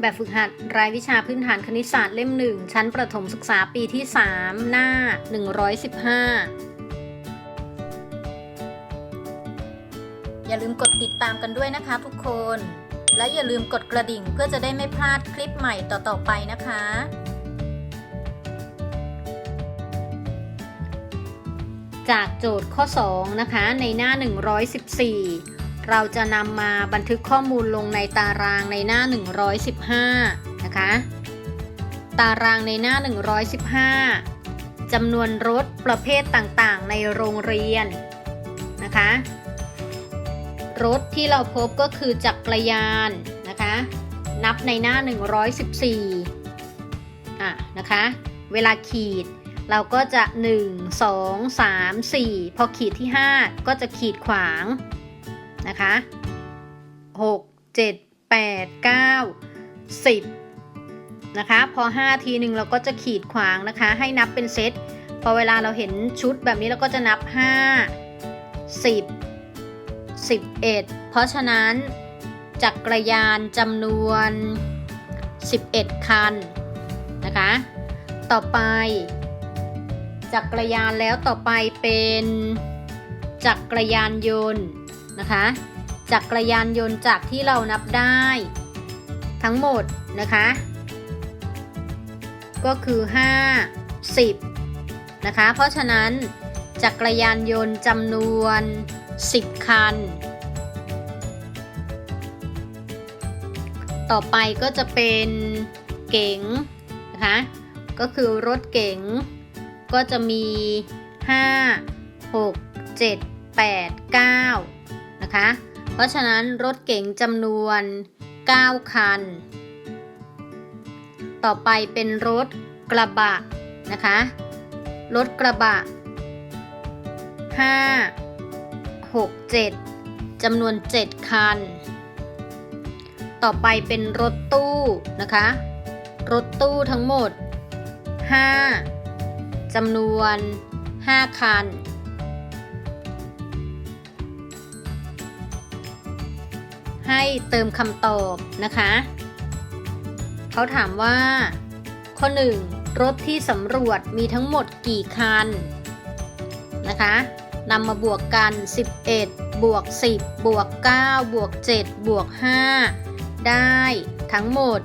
แบบฝึกหัดรายวิชาพื้นฐานคณิตศาสตร์เล่มหนึ่งชั้นประถมศึกษาปีที่ 3 หน้า 115 อย่าลืมกดติดตามกันด้วยนะคะทุกคน และอย่าลืมกดกระดิ่งเพื่อจะได้ไม่พลาดคลิปใหม่ต่อๆไปนะคะ จากโจทย์ข้อ 2 นะคะในหน้า 114 เราจะนำมาบันทึกข้อมูลลงในตารางในหน้า 115 นะคะ ตารางในหน้า 115จำนวนรถประเภทต่างๆ ในโรงเรียนนะคะ รถที่เราพบก็คือจักรยานนะคะ นับในหน้า 114อะนะคะ เวลาขีดเราก็จะ 1 2 3 4 พอขีดที่ 5 ก็จะขีดขวาง นะคะ 6 7 8 9 10 นะคะ พอ 5 ทีหนึ่งเราก็จะขีดขวางนะคะ ให้นับเป็นเซต พอเวลาเราเห็นชุดแบบนี้เราก็จะนับ 5 10 11 เพราะฉะนั้นจักรยานจำนวน 11 คันนะคะ ต่อไปจักรยานแล้วต่อไปเป็นจักรยานยนต์ นะคะจักรยานยนต์จากที่เรานับได้ ทั้งหมดนะคะ ก็คือ 5 10 นะคะ เพราะฉะนั้นจักรยานยนต์จำนวน 10 คัน ต่อไปก็จะเป็นเก๋งนะคะก็คือรถเก๋งก็จะมี 5 6 7 8 9 นะคะ เพราะฉะนั้นรถเก๋งจำนวน 9 คัน ต่อไปเป็นรถกระบะนะคะ รถกระบะ 5 6 7จำนวน 7 คัน ต่อไปเป็นรถตู้นะคะ รถตู้ทั้งหมด 5จำนวน 5 คัน ให้เติมคำตอบนะคะ เขาถามว่า ข้อ 1 รถที่สำรวจมีทั้งหมดกี่คันนะคะนำมาบวกกัน 11 บวก 10 บวก 9 บวก 7 บวก 5 ได้ทั้งหมด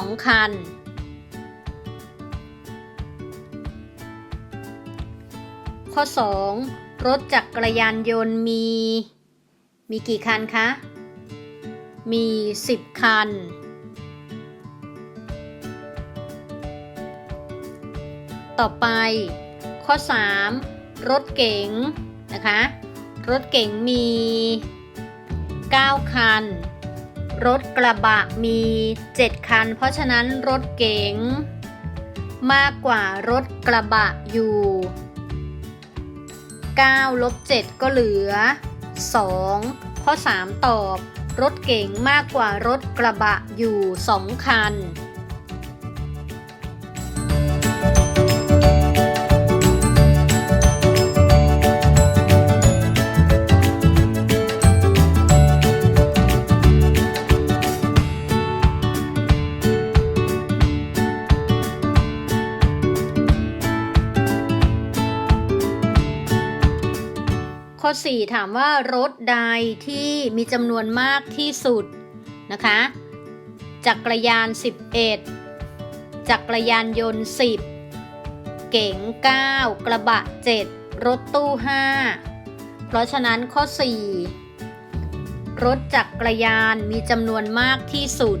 42 คัน ข้อ 2 รถจักกรยานยนต์มี มีกี่คันคะ มี 10 คัน ต่อไป ข้อ 3 รถเก๋งนะคะ รถเก๋งมี 9 คัน รถกระบะมี 7 คัน เพราะฉะนั้นรถเก๋งมากกว่ารถกระบะอยู่ 9 ลบ 7 ก็เหลือ 2 ข้อ 3 ตอบ รถเก๋งมากกว่ารถกระบะอยู่ 2 คัน ข้อ 4 ถามว่ารถใดที่มีจำนวนมากที่สุดนะคะจักรยาน 11 จักรยานยนต์ 10 เก๋ง 9 กระบะ 7 รถตู้ 5 เพราะฉะนั้นข้อ 4 รถจักรยานมีจำนวนมากที่สุด